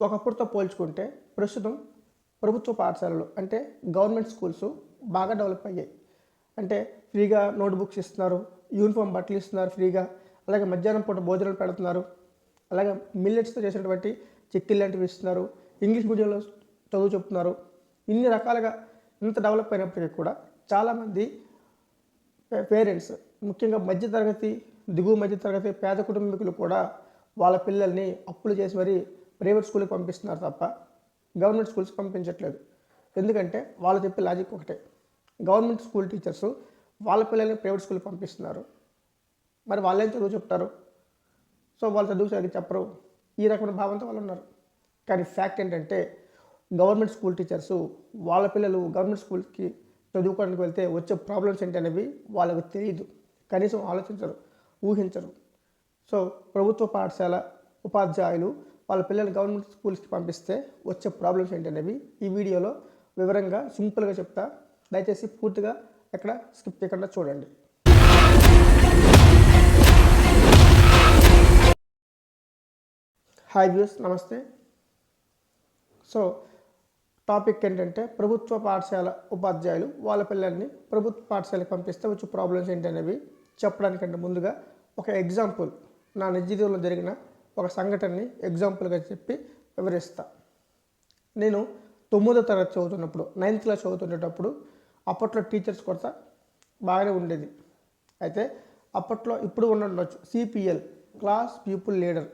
ఒకప్పుడుతో పోల్చుకుంటే ప్రస్తుతం ప్రభుత్వ పాఠశాలలు అంటే గవర్నమెంట్ స్కూల్స్ బాగా డెవలప్ అయ్యాయి. అంటే ఫ్రీగా నోట్బుక్స్ ఇస్తున్నారు యూనిఫామ్ బట్టలు ఇస్తున్నారు ఫ్రీగా అలాగే మధ్యాహ్నం పూట భోజనాలు పెడుతున్నారు అలాగే మిల్లెట్స్తో చేసినటువంటి చెక్కిల్ లాంటివి ఇస్తున్నారు ఇంగ్లీష్ మీడియంలో చదువు చెప్తున్నారు. ఇన్ని రకాలుగా ఇంత డెవలప్ అయినప్పటికీ కూడా చాలామంది పేరెంట్స్ ముఖ్యంగా మధ్యతరగతి దిగువ మధ్యతరగతి పేద కుటుంబీకులు కూడా వాళ్ళ పిల్లల్ని అప్పులు చేసి మరీ ప్రైవేట్ స్కూల్కి పంపిస్తున్నారు తప్ప గవర్నమెంట్ స్కూల్స్కి పంపించట్లేదు. ఎందుకంటే వాళ్ళు చెప్పే లాజిక్ ఒకటే. గవర్నమెంట్ స్కూల్ టీచర్స్ వాళ్ళ పిల్లల్ని ప్రైవేట్ స్కూల్కి పంపిస్తున్నారు. మరి వాళ్ళేం చదువు చెప్తారు? సో వాళ్ళు చదువు సరిగ్గా చెప్పరు. ఈ రకమైన భావంతో వాళ్ళు ఉన్నారు. కానీ ఫ్యాక్ట్ ఏంటంటే గవర్నమెంట్ స్కూల్ టీచర్స్ వాళ్ళ పిల్లలు గవర్నమెంట్ స్కూల్కి చదువుకోవడానికి వెళ్తే వచ్చే ప్రాబ్లమ్స్ ఏంటి అనేవి వాళ్ళకి తెలియదు కనీసం ఆలోచించరు ఊహించరు. సో ప్రభుత్వ పాఠశాల ఉపాధ్యాయులు వాళ్ళ పిల్లలు గవర్నమెంట్ స్కూల్స్కి పంపిస్తే వచ్చే ప్రాబ్లమ్స్ ఏంటి అనేవి ఈ వీడియోలో వివరంగా సింపుల్గా చెప్తా. దయచేసి పూర్తిగా ఎక్కడ స్కిప్ చేయకుండా చూడండి. హాయ్ వ్యూస్ నమస్తే. సో టాపిక్ ఏంటంటే ప్రభుత్వ పాఠశాల ఉపాధ్యాయులు వాళ్ళ పిల్లల్ని ప్రభుత్వ పాఠశాలకు పంపిస్తే వచ్చే ప్రాబ్లమ్స్ ఏంటి అనేవి చెప్పడానికంటే ముందుగా ఒక ఎగ్జాంపుల్. నా నిజ జీవితంలో జరిగిన ఒక సంఘటనని ఎగ్జాంపుల్గా చెప్పి వివరిస్తా. నేను తొమ్మిదో తరగతి చదువుతున్నప్పుడు నైన్త్ క్లాస్ చదువుతుండేటప్పుడు అప్పట్లో టీచర్స్ కొరత బాగానే ఉండేది. అయితే అప్పట్లో ఇప్పుడు ఉండొచ్చు సిపిఎల్ క్లాస్ పీపుల్ లీడర్.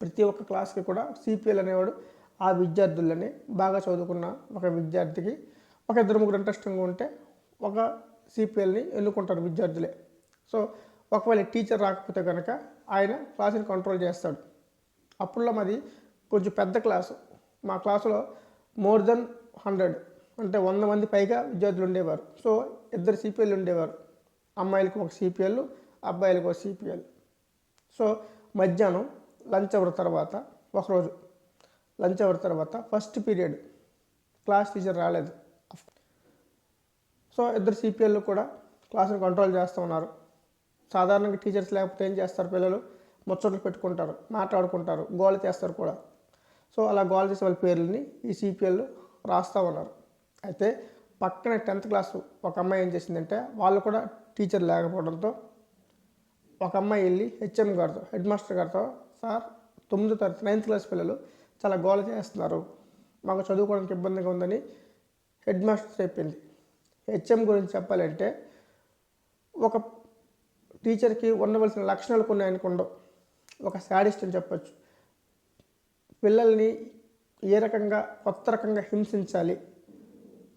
ప్రతి ఒక్క క్లాస్కి కూడా సిపిఎల్ అనేవాడు ఆ విద్యార్థులని బాగా చదువుకున్న ఒక విద్యార్థికి ఒక ఇద్దరు ముగ్గురు ఇంట్రెస్టింగ్గా ఉంటే ఒక సిపిఎల్ని ఎన్నుకుంటారు విద్యార్థులే. సో ఒకవేళ టీచర్ రాకపోతే కనుక ఆయన క్లాసుని కంట్రోల్ చేస్తాడు. అప్పుడులో మాది కొంచెం పెద్ద క్లాసు. మా క్లాసులో మోర్ దెన్ హండ్రెడ్ అంటే వంద మంది పైగా విద్యార్థులు ఉండేవారు. సో ఇద్దరు సిపిఎల్ ఉండేవారు. అమ్మాయిలకు ఒక సిపిఎల్ అబ్బాయిలకు ఒక సిపిఎల్ సో మధ్యాహ్నం లంచ్ అవర్ తర్వాత ఒకరోజు లంచ్ అవర్ తర్వాత ఫస్ట్ పీరియడ్ క్లాస్ టీచర్ రాలేదు. సో ఇద్దరు సిపిఎల్ కూడా క్లాస్ని కంట్రోల్ చేస్తూ ఉన్నారు. సాధారణంగా టీచర్స్ లేకపోతే ఏం చేస్తారు పిల్లలు? ముచ్చట్లు పెట్టుకుంటారు మాట్లాడుకుంటారు గోల్ చేస్తారు కూడా. సో అలా గోల్ చేసే వాళ్ళ పేర్లని ఈ సిపిఎల్ రాస్తూ ఉన్నారు. అయితే పక్కన టెన్త్ క్లాస్ ఒక అమ్మాయి ఏం చేసిందంటే వాళ్ళు కూడా టీచర్ లేకపోవడంతో ఒక అమ్మాయి వెళ్ళి హెచ్ఎం గారితో హెడ్ మాస్టర్ గారితో సార్ తొమ్మిదో తరగతి నైన్త్ క్లాస్ పిల్లలు చాలా గోల చేస్తున్నారు. మాకు చదువుకోవడానికి ఇబ్బందిగా ఉందని హెడ్ మాస్టర్ చెప్పింది. హెచ్ఎం గురించి చెప్పాలంటే ఒక టీచర్కి ఉండవలసిన లక్షణాలు కొన్ని ఆయనకు ఉండవు. ఒక శాడిస్ట్ అని చెప్పచ్చు. పిల్లల్ని ఏ రకంగా కొత్త రకంగా హింసించాలి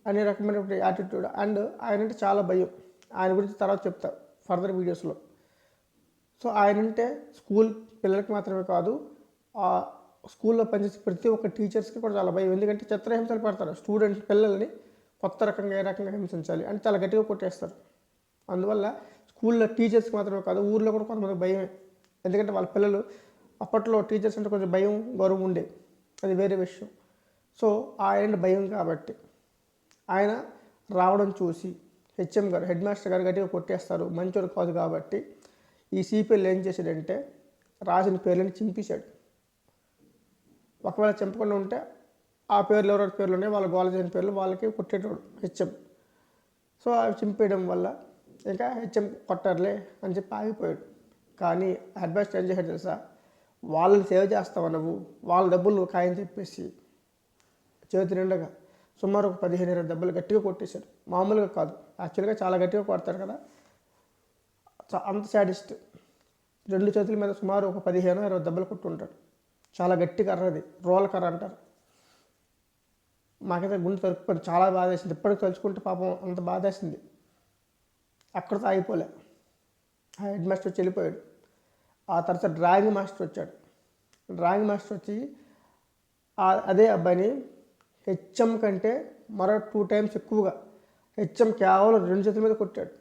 అనే రకమైనటువంటి యాటిట్యూడ్ అండ్ ఆయన అంటే చాలా భయం. ఆయన గురించి తర్వాత చెప్తా ఫర్దర్ వీడియోస్లో సో ఆయన అంటే స్కూల్ పిల్లలకి మాత్రమే కాదు ఆ స్కూల్లో పనిచేసే ప్రతి ఒక్క టీచర్స్కి కూడా చాలా భయం. ఎందుకంటే చిత్రహింసలు పెడతారు. స్టూడెంట్స్ పిల్లల్ని కొత్త రకంగా ఏ రకంగా హింసించాలి అంటే చాలా గట్టిగా కొట్టేస్తారు. అందువల్ల స్కూల్లో టీచర్స్కి మాత్రమే కాదు ఊర్లో కూడా కొంతమంది భయమే. ఎందుకంటే వాళ్ళ పిల్లలు అప్పట్లో టీచర్స్ అంటే కొంచెం భయం గౌరవం ఉండే. అది వేరే విషయం. సో ఆయన భయం కాబట్టి ఆయన రావడం చూసి హెచ్ఎం గారు హెడ్ మాస్టర్ గారు గట్టిగా కొట్టేస్తారు. మంచోడు కాదు కాబట్టి ఈ సిపిఎల్ ఏం చేశాడంటే రాసిన పేర్లని చింపేశాడు. ఒకవేళ చింపకుండా ఉంటే ఆ పేర్లు ఎవరెవరి పేర్లు ఉన్నాయి వాళ్ళ గోల చేసిన పేర్లు వాళ్ళకి కొట్టేటోడు హెచ్ఎం. సో అవి చింపేయడం వల్ల ఇంకా హెచ్ఎం కొట్టారులే అని చెప్పి ఆగిపోయాడు. కానీ హెడ్ ఏం చేశాడు తెలుసా? వాళ్ళని సేవ్ చేస్తావు నువ్వు? వాళ్ళ డబ్బులు ఖాయం చెప్పేసి. చేతి నిండగా సుమారు ఒక పదిహేను ఇరవై డబ్బులు గట్టిగా కొట్టేశాడు. మామూలుగా కాదు. యాక్చువల్గా చాలా గట్టిగా కొడతారు కదా. అంత సాడిస్ట్. రెండు చేతుల మీద సుమారు ఒక పదిహేను ఇరవై దెబ్బలు కొట్టుంటాడు. చాలా గట్టి కర్ర అది. రోల్ కర్ర అంటారు. మాకైతే గుండె తరుక్కుపోయింది. చాలా బాధ వేసింది ఇప్పటికి తలుచుకుంటే పాపం అంత బాధ వేసింది అక్కడ ఆగిపోలే ఆ హెడ్ మాస్టర్ వచ్చి వెళ్ళిపోయాడు. ఆ తర్వాత డ్రాయింగ్ మాస్టర్ వచ్చాడు. డ్రాయింగ్ మాస్టర్ వచ్చి అదే అబ్బాయిని హెచ్ఎం కంటే మరో టూ టైమ్స్ ఎక్కువగా హెచ్ఎం కేవలం రెండు చేతుల మీద కొట్టాడు.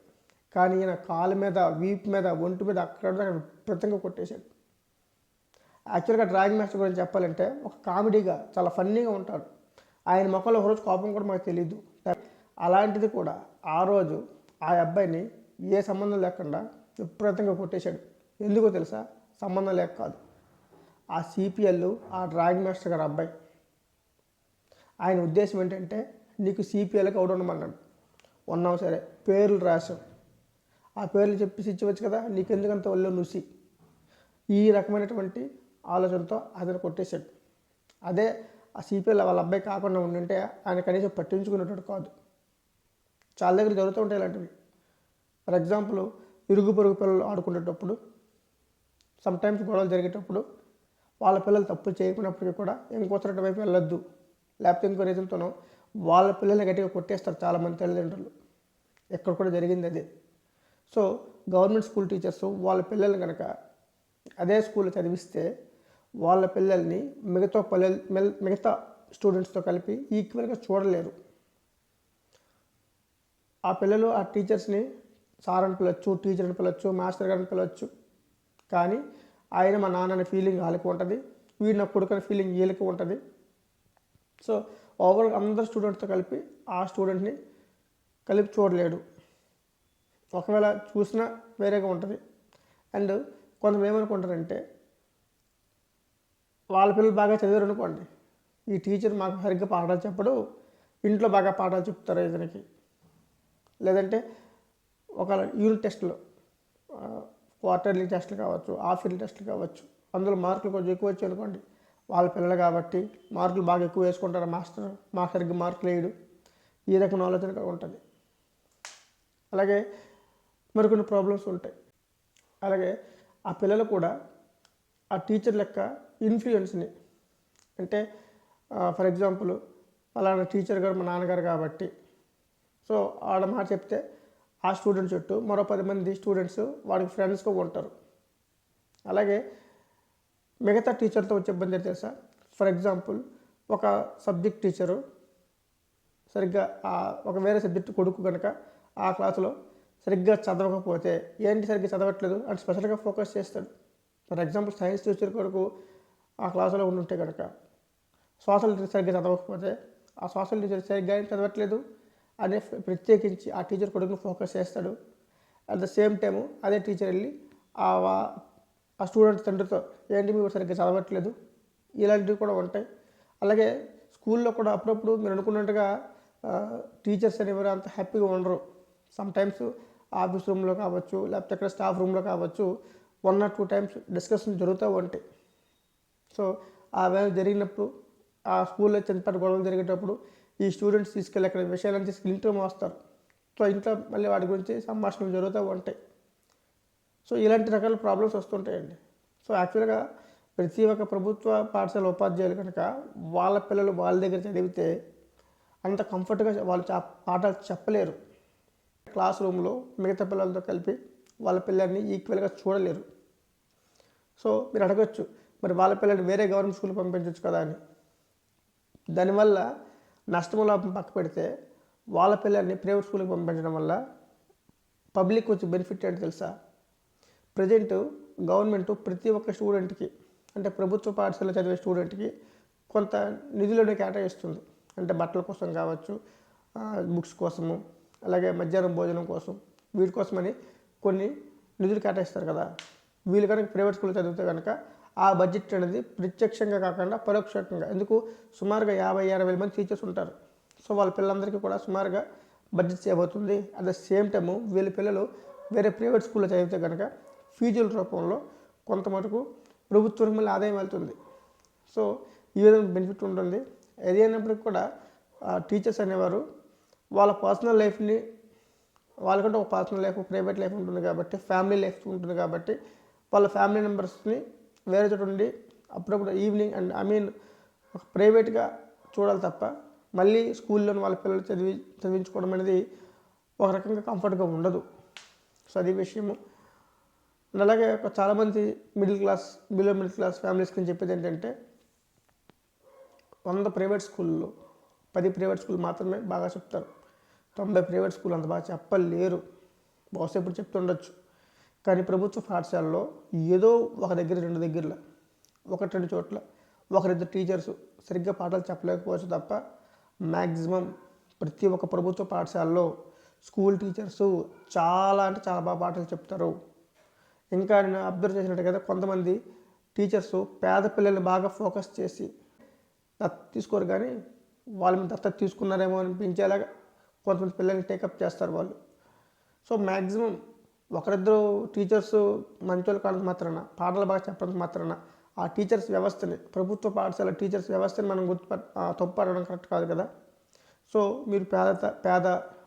కానీ ఈయన కాలు మీద వీపు మీద ఒంటి మీద అక్కడ అక్కడ విపరీతంగా కొట్టేశాడు. యాక్చువల్గా డ్రాయింగ్ మాస్టర్ గురించి చెప్పాలంటే ఒక కామెడీగా చాలా ఫన్నీగా ఉంటాడు ఆయన ముఖంలో ఒకరోజు కోపం కూడా మాకు తెలియదు అలాంటిది కూడా ఆ రోజు ఆ అబ్బాయిని ఏ సంబంధం లేకుండా విపరీతంగా కొట్టేశాడు. ఎందుకో తెలుసా? సంబంధం లేక కాదు. ఆ సిపిఎల్ ఆ డ్రాయింగ్ మాస్టర్ గారు అబ్బాయి. ఆయన ఉద్దేశం ఏంటంటే నీకు సిపిఎల్కి అవుట్ ఉండమన్నాడు. ఉన్నావు సరే పేర్లు రాసాం ఆ పేర్లు చెప్పేసి ఇచ్చవచ్చు కదా నీకెందుకంత ఒళ్ళో నుసి? ఈ రకమైనటువంటి ఆలోచనతో అతను కొట్టేశాడు. అదే ఆ సిపిఎల్ వాళ్ళ అబ్బాయి కాకుండా ఉండింటే ఆయన కనీసం పట్టించుకునేటట్టు కాదు. చాలా దగ్గర జరుగుతూ ఉంటాయి ఇలాంటివి. ఫర్ ఎగ్జాంపుల్ ఇరుగు పొరుగు పిల్లలు ఆడుకునేటప్పుడు సమ్టైమ్స్ గొడవలు జరిగేటప్పుడు వాళ్ళ పిల్లలు తప్పులు చేయకున్నప్పటికీ కూడా ఇంకోసరటి వైపు వెళ్ళొద్దు. లేకపోతే ఇంకో రీజన్తోనో వాళ్ళ పిల్లల్ని గట్టిగా కొట్టేస్తారు చాలామంది తల్లిదండ్రులు. ఎక్కడ కూడా జరిగింది అది. సో గవర్నమెంట్ స్కూల్ టీచర్స్ వాళ్ళ పిల్లల్ని కనుక అదే స్కూల్లో చదివిస్తే వాళ్ళ పిల్లల్ని మిగతా పిల్లలు మిగతా స్టూడెంట్స్తో కలిపి ఈక్వల్గా చూడలేరు. ఆ పిల్లలు ఆ టీచర్స్ని సార్ అని పిలవచ్చు టీచర్ అని పిలవచ్చు మాస్టర్ గారు అని పిలవచ్చు. కానీ ఆయన మా నాన్న అనే ఫీలింగ్ వాళ్ళకి ఉంటుంది వీడిన నా కొడుకు అనే ఫీలింగ్ వీళ్ళకి ఉంటుంది. సో ఓవరాల్ అందరు స్టూడెంట్స్తో కలిపి ఆ స్టూడెంట్ని కలిపి చూడలేడు. ఒకవేళ చూసినా వేరేగా ఉంటుంది. అండ్ కొంతమంది ఏమనుకుంటారంటే వాళ్ళ పిల్లలు బాగా చదివారు అనుకోండి ఈ టీచర్ మాకు సరిగ్గా పాఠాలు చెప్పడు ఇంట్లో బాగా పాఠాలు చెప్తారు ఇతనికి. లేదంటే ఒక యూనిట్ టెస్ట్లో క్వార్టర్లీ టెస్ట్లు కావచ్చు హాఫ్ ఇయర్లీ టెస్ట్లు కావచ్చు అందులో మార్కులు కొంచెం ఎక్కువ వచ్చాయి అనుకోండి. వాళ్ళ పిల్లలు కాబట్టి మార్కులు బాగా ఎక్కువ వేసుకుంటారు మాస్టర్ మాస్టర్కి సరిగ్గా మార్కులు వేయడు. ఈ రకమైన ఆలోచన ఉంటుంది. అలాగే మరికొన్ని ప్రాబ్లమ్స్ ఉంటాయి. అలాగే ఆ పిల్లలు కూడా ఆ టీచర్ లెక్క ఇన్ఫ్లుయెన్స్ని అంటే ఫర్ ఎగ్జాంపుల్ పలానా టీచర్ గారు మా నాన్నగారు కాబట్టి సో ఆడ మాట చెప్తే ఆ స్టూడెంట్ చుట్టూ మరో పది మంది స్టూడెంట్స్ వాడికి ఫ్రెండ్స్గా ఉంటారు. అలాగే మిగతా టీచర్తో వచ్చే ఇబ్బంది ఏంటి తెలుసా? ఫర్ ఎగ్జాంపుల్ ఒక సబ్జెక్ట్ టీచరు సరిగ్గా ఒక వేరే సబ్జెక్ట్ కొడుకు కనుక ఆ క్లాసులో సరిగ్గా చదవకపోతే ఏంటి సరిగ్గా చదవట్లేదు అని స్పెషల్గా ఫోకస్ చేస్తాడు. ఫర్ ఎగ్జాంపుల్ సైన్స్ టీచర్ కొడుకు ఆ క్లాసులో ఉండుంటే కనుక సోషల్ టీచర్ సరిగ్గా చదవకపోతే ఆ సోషల్ టీచర్ సరిగ్గా ఏం చదవట్లేదు? అనే ప్రత్యేకించి ఆ టీచర్ కొడుకుని ఫోకస్ చేస్తాడు. అట్ ద సేమ్ టైము అదే టీచర్ వెళ్ళి ఆ ఆ స్టూడెంట్ తండ్రితో ఏంటి మీరు సరిగ్గా చదవట్లేదు? ఇలాంటివి కూడా ఉంటాయి. అలాగే స్కూల్లో కూడా అప్పుడప్పుడు మీరు అనుకున్నట్టుగా టీచర్స్ అనేవారు అంత హ్యాపీగా ఉండరు. సమ్ టైమ్స్ ఆఫీస్ రూమ్లో కావచ్చు లేకపోతే అక్కడ స్టాఫ్ రూమ్లో కావచ్చు one or two times discussion జరుగుతూ ఉంటాయి. సో ఆ వేళ జరిగినప్పుడు ఆ స్కూల్లో చిన్నపాటి గొడవలు జరిగేటప్పుడు ఈ స్టూడెంట్స్ తీసుకెళ్ళి అక్కడ విషయాలను తీసుకెళ్ళి ఇంట్లో మోస్తారు. సో ఇంట్లో మళ్ళీ వాటి గురించి సంభాషణలు జరుగుతూ ఉంటాయి. సో ఇలాంటి రకాల ప్రాబ్లమ్స్ వస్తుంటాయండి. సో యాక్చువల్గా ప్రతి ఒక్క ప్రభుత్వ పాఠశాల ఉపాధ్యాయులు కనుక వాళ్ళ పిల్లలు వాళ్ళ దగ్గర చదివితే అంత కంఫర్ట్గా వాళ్ళు పాఠాలు చెప్పలేరు. క్లాస్ రూమ్లో మిగతా పిల్లలతో కలిపి వాళ్ళ పిల్లల్ని ఈక్వల్గా చూడలేరు. సో మీరు అడగచ్చు మరి వాళ్ళ పిల్లల్ని వేరే గవర్నమెంట్ స్కూల్ పంపించవచ్చు కదా అని. దానివల్ల నష్టము లాభం పక్క పెడితే వాళ్ళ పిల్లల్ని ప్రైవేట్ స్కూల్కి పంపించడం వల్ల పబ్లిక్ వచ్చే బెనిఫిట్ ఏంటి తెలుసా? ప్రజెంట్ గవర్నమెంట్ ప్రతి ఒక్క స్టూడెంట్కి అంటే ప్రభుత్వ పాఠశాల చదివే స్టూడెంట్కి కొంత నిధులను కేటాయిస్తుంది. అంటే బట్టల కోసం కావచ్చు బుక్స్ కోసము అలాగే మధ్యాహ్నం భోజనం కోసం వీటి కోసమని కొన్ని నిధులు కేటాయిస్తారు కదా. వీళ్ళు కనుక ప్రైవేట్ స్కూల్ చదివితే కనుక ఆ బడ్జెట్ అనేది ప్రత్యక్షంగా కాకుండా పరోక్షంగా. ఎందుకు? సుమారుగా యాభై అరవై వేల మంది టీచర్స్ ఉంటారు. సో వాళ్ళ పిల్లలందరికీ కూడా సుమారుగా బడ్జెట్ సేవ్ అవుతుంది అట్ ద సేమ్ టైము వీళ్ళ పిల్లలు వేరే ప్రైవేట్ స్కూల్లో చదివితే కనుక ఫీజుల రూపంలో కొంత మటుకు ప్రభుత్వం మళ్ళీ ఆదాయం వెళ్తుంది. సో ఈ విధంగా బెనిఫిట్ ఉంటుంది. ఏది అయినప్పటికీ కూడా టీచర్స్ అనేవారు వాళ్ళ పర్సనల్ లైఫ్ని వాళ్ళకంటే ఒక పర్సనల్ లైఫ్ ప్రైవేట్ లైఫ్ ఉంటుంది కాబట్టి ఫ్యామిలీ లైఫ్ ఉంటుంది కాబట్టి వాళ్ళ ఫ్యామిలీ మెంబర్స్ని వేరే చోట ఉండి అప్పుడప్పుడు ఈవినింగ్ అండ్ ఐ మీన్ ఒక ప్రైవేట్గా చూడాలి తప్ప మళ్ళీ స్కూల్లోని వాళ్ళ పిల్లలు చదివి చదివించుకోవడం అనేది ఒక రకంగా కంఫర్ట్గా ఉండదు. సో అది విషయము. అండ్ అలాగే చాలామంది middle class below middle class ఫ్యామిలీస్కి నేను చెప్పేది ఏంటంటే వంద ప్రైవేట్ స్కూల్లో పది ప్రైవేట్ స్కూల్ మాత్రమే బాగా చెప్తారు. తొంభై ప్రైవేట్ స్కూల్ అంత బాగా చెప్పలేరు. బహుశా ఇప్పుడు చెప్తుండొచ్చు. కానీ ప్రభుత్వ పాఠశాలలో ఏదో ఒక దగ్గర రెండు దగ్గరలో ఒకటి రెండు చోట్ల ఒకరిద్దరు టీచర్స్ సరిగ్గా పాఠాలు చెప్పలేకపోవచ్చు తప్ప మ్యాక్సిమం ప్రతి ఒక్క ప్రభుత్వ పాఠశాలలో స్కూల్ టీచర్స్ చాలా అంటే చాలా బాగా పాఠాలు చెప్తారు. ఇంకా నేను అబ్జర్వ్ చేసినట్టుగా కొంతమంది టీచర్స్ పేద పిల్లల్ని బాగా ఫోకస్ చేసి దత్త తీసుకోరు కానీ వాళ్ళ మీద దత్తత తీసుకున్నారేమో అనిపించేలాగా కొంతమంది పిల్లల్ని టేకప్ చేస్తారు వాళ్ళు. సో మ్యాక్సిమం ఒకరిద్దరు టీచర్స్ మంచోళ్ళు కావడానికి మాత్రాన పాటలు బాగా చెప్పడానికి మాత్రాన ఆ టీచర్స్ వ్యవస్థని ప్రభుత్వ పాఠశాల టీచర్స్ వ్యవస్థని మనం గుర్తుపట్ తప్పుపడడం కరెక్ట్ కాదు కదా. సో మీరు పేద పేద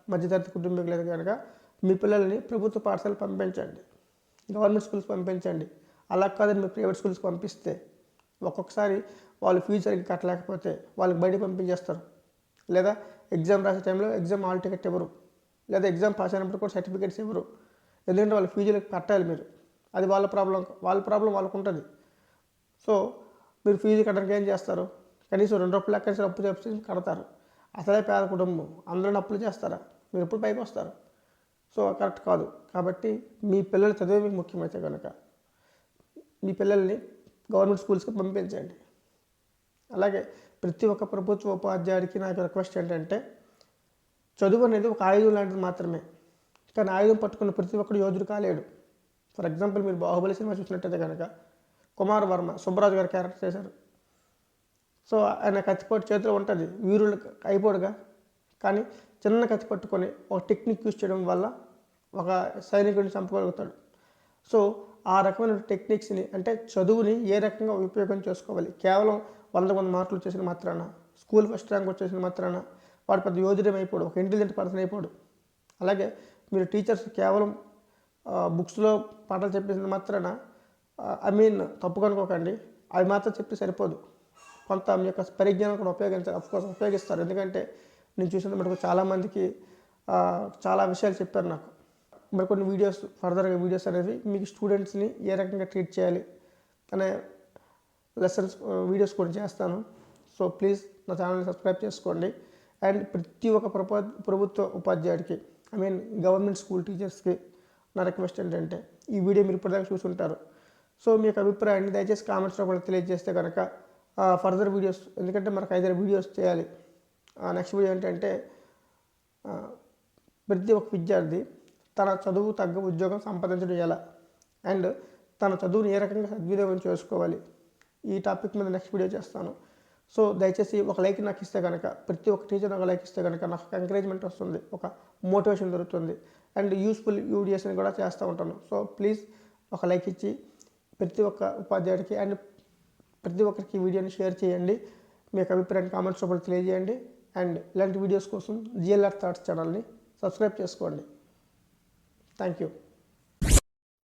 మధ్యతరగతి కుటుంబీకులు కనుక మీ పిల్లల్ని ప్రభుత్వ పాఠశాల పంపించండి. గవర్నమెంట్ స్కూల్స్ పంపించండి. అలా కాదని మీరు ప్రైవేట్ స్కూల్స్కి పంపిస్తే ఒక్కొక్కసారి వాళ్ళు ఫీజు సరిగ్గా కట్టలేకపోతే వాళ్ళకి బయట పంపించేస్తారు. లేదా ఎగ్జామ్ రాసే టైంలో ఎగ్జామ్ హాల్ టికెట్ ఇవ్వరు. లేదా ఎగ్జామ్ పాస్ అయినప్పుడు కూడా సర్టిఫికేట్స్ ఇవ్వరు. ఎందుకంటే వాళ్ళ ఫీజులు కట్టాలి మీరు. అది వాళ్ళ ప్రాబ్లం వాళ్ళ ప్రాబ్లం వాళ్ళకు ఉంటుంది. సో మీరు ఫీజు కట్టడానికి ఏం చేస్తారు? కనీసం రెండు రూపాయలు ఎక్కడి అప్పు చెప్పి కడతారు. అసలే పేద కుటుంబం. అందరూ అప్పులు చేస్తారా? మీరు ఎప్పుడు పైకి వస్తారు? సో కరెక్ట్ కాదు. కాబట్టి మీ పిల్లలు చదివే మీకు ముఖ్యమైతే కనుక మీ పిల్లల్ని గవర్నమెంట్ స్కూల్స్కి పంపించండి అలాగే ప్రతి ఒక్క ప్రభుత్వ ఉపాధ్యాయుడికి నాకు రిక్వెస్ట్ ఏంటంటే చదువు అనేది ఒక ఆయుధం లాంటిది మాత్రమే. కానీ ఆయుధం పట్టుకున్న ప్రతి ఒక్కడు యోధుడు కాలేడు. ఫర్ ఎగ్జాంపుల్ మీరు బాహుబలి సినిమా చూసినట్టయితే కనుక కుమార్ వర్మ సుబ్బరాజు గారు క్యారెక్టర్ చేశారు. సో ఆయన కత్తిపోటు చేతిలో ఉంటుంది. వీరులు అయిపోడుగా. కానీ చిన్న కత్తి పట్టుకొని ఒక టెక్నిక్ యూజ్ చేయడం వల్ల ఒక సైనికుడిని చంపగలుగుతాడు. సో ఆ రకమైన టెక్నిక్స్ని అంటే చదువుని ఏ రకంగా ఉపయోగం చేసుకోవాలి? కేవలం వంద వంద మార్కులు వచ్చేసిన మాత్రాన? స్కూల్ ఫస్ట్ ర్యాంక్ వచ్చేసిన మాత్రాన? వాడు పెద్ద యోధుడం అయిపోడు ఒక ఇంటెలిజెంట్ పర్సన్ అయిపోడు. అలాగే మీరు టీచర్స్ కేవలం బుక్స్లో పాటలు చెప్పేసిన మాత్రాన ఐ మీన్ తప్పు కనుకోకండి అవి మాత్రం చెప్పి సరిపోదు. కొంత మీ యొక్క పరిజ్ఞానం కూడా ఉపయోగించాలి అఫ్కోర్స్ ఉపయోగిస్తారు. ఎందుకంటే నేను చూసిన మటుకు చాలామందికి చాలా విషయాలు చెప్పారు నాకు. మరి కొన్ని వీడియోస్ ఫర్దర్గా వీడియోస్ అనేవి మీకు స్టూడెంట్స్ని ఏ రకంగా ట్రీట్ చేయాలి అనే లెసన్స్ వీడియోస్ కూడా చేస్తాను. సో ప్లీజ్ నా ఛానల్ని సబ్స్క్రైబ్ చేసుకోండి. అండ్ ప్రతి ఒక్క ప్రభుత్వ ఉపాధ్యాయుడికి ఐ మీన్ గవర్నమెంట్ స్కూల్ టీచర్స్కి నా రిక్వెస్ట్ ఏంటంటే ఈ వీడియో మీరు ఇప్పటిదాకా చూసుంటారు. సో మీ యొక్క అభిప్రాయాన్ని దయచేసి కామెంట్స్లో కూడా తెలియజేస్తే కనుక ఫర్దర్ వీడియోస్ ఎందుకంటే మనకు ఐదారు వీడియోస్ చేయాలి. నెక్స్ట్ వీడియో ఏంటంటే ప్రతి ఒక్క విద్యార్థి తన చదువు తగ్గ ఉద్యోగం సంపాదించడం ఎలా? అండ్ తన చదువుని ఏ రకంగా సద్వినియోగం చేసుకోవాలి? ఈ టాపిక్ మీద నెక్స్ట్ వీడియో చేస్తాను. సో దయచేసి ఒక లైక్ నాకు ఇస్తే కనుక ప్రతి ఒక్క టీచర్ ఒక లైక్ ఇస్తే కనుక నాకు ఎంకరేజ్మెంట్ వస్తుంది ఒక మోటివేషన్ దొరుకుతుంది. అండ్ యూస్ఫుల్ వీడియోస్ని కూడా చేస్తూ ఉంటాను. సో ప్లీజ్ ఒక లైక్ ఇచ్చి ప్రతి ఒక్క ఉపాధ్యాయుడికి అండ్ ప్రతి ఒక్కరికి వీడియోని షేర్ చేయండి. మీ యొక్క అభిప్రాయాన్ని కామెంట్స్ రూపంలో తెలియజేయండి. అండ్ ఇలాంటి వీడియోస్ కోసం జిఎల్ఆర్ థాట్స్ ఛానల్ని సబ్స్క్రైబ్ చేసుకోండి. Thank you